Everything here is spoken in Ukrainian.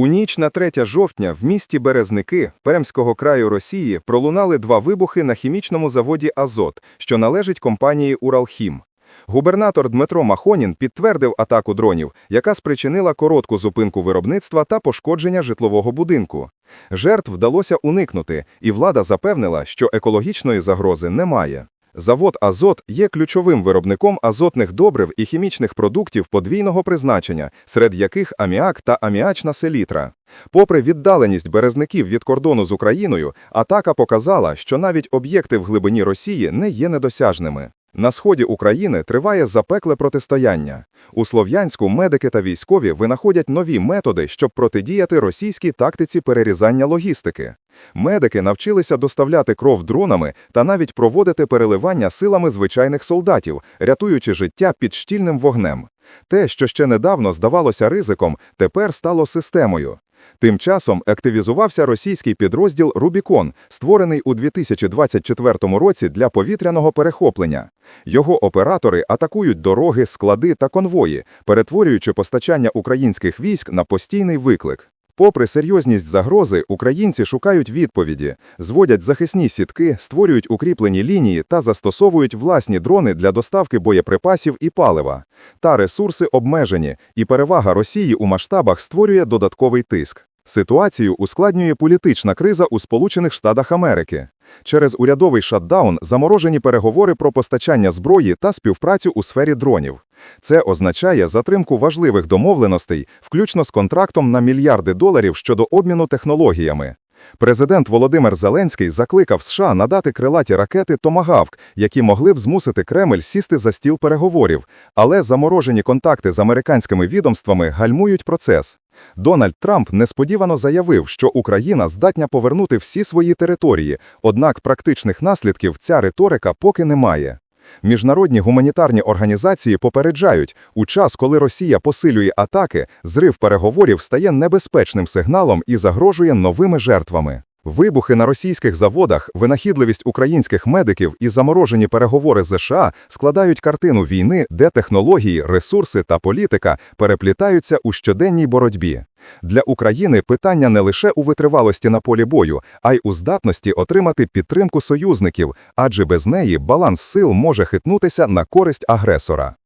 У ніч на 3 жовтня в місті Березники Перемського краю Росії пролунали два вибухи на хімічному заводі «Азот», що належить компанії «Уралхім». Губернатор Дмитро Махонін підтвердив атаку дронів, яка спричинила коротку зупинку виробництва та пошкодження житлового будинку. Жертв вдалося уникнути, і влада запевнила, що екологічної загрози немає. Завод «Азот» є ключовим виробником азотних добрив і хімічних продуктів подвійного призначення, серед яких аміак та аміачна селітра. Попри віддаленість березників від кордону з Україною, атака показала, що навіть об'єкти в глибині Росії не є недосяжними. На сході України триває запекле протистояння. У Слов'янську медики та військові винаходять нові методи, щоб протидіяти російській тактиці перерізання логістики. Медики навчилися доставляти кров дронами та навіть проводити переливання силами звичайних солдатів, рятуючи життя під щільним вогнем. Те, що ще недавно здавалося ризиком, тепер стало системою. Тим часом активізувався російський підрозділ «Рубікон», створений у 2024 році для повітряного перехоплення. Його оператори атакують дороги, склади та конвої, перетворюючи постачання українських військ на постійний виклик. Попри серйозність загрози, українці шукають відповіді, зводять захисні сітки, створюють укріплені лінії та застосовують власні дрони для доставки боєприпасів і палива. Та ресурси обмежені, і перевага Росії у масштабах створює додатковий тиск. Ситуацію ускладнює політична криза у Сполучених Штатах Америки. Через урядовий шатдаун заморожені переговори про постачання зброї та співпрацю у сфері дронів. Це означає затримку важливих домовленостей, включно з контрактом на мільярди доларів щодо обміну технологіями. Президент Володимир Зеленський закликав США надати крилаті ракети «Томагавк», які могли б змусити Кремль сісти за стіл переговорів, але заморожені контакти з американськими відомствами гальмують процес. Дональд Трамп несподівано заявив, що Україна здатна повернути всі свої території, однак практичних наслідків ця риторика поки не має. Міжнародні гуманітарні організації попереджають, у час, коли Росія посилює атаки, зрив переговорів стає небезпечним сигналом і загрожує новими жертвами. Вибухи на російських заводах, винахідливість українських медиків і заморожені переговори США складають картину війни, де технології, ресурси та політика переплітаються у щоденній боротьбі. Для України питання не лише у витривалості на полі бою, а й у здатності отримати підтримку союзників, адже без неї баланс сил може хитнутися на користь агресора.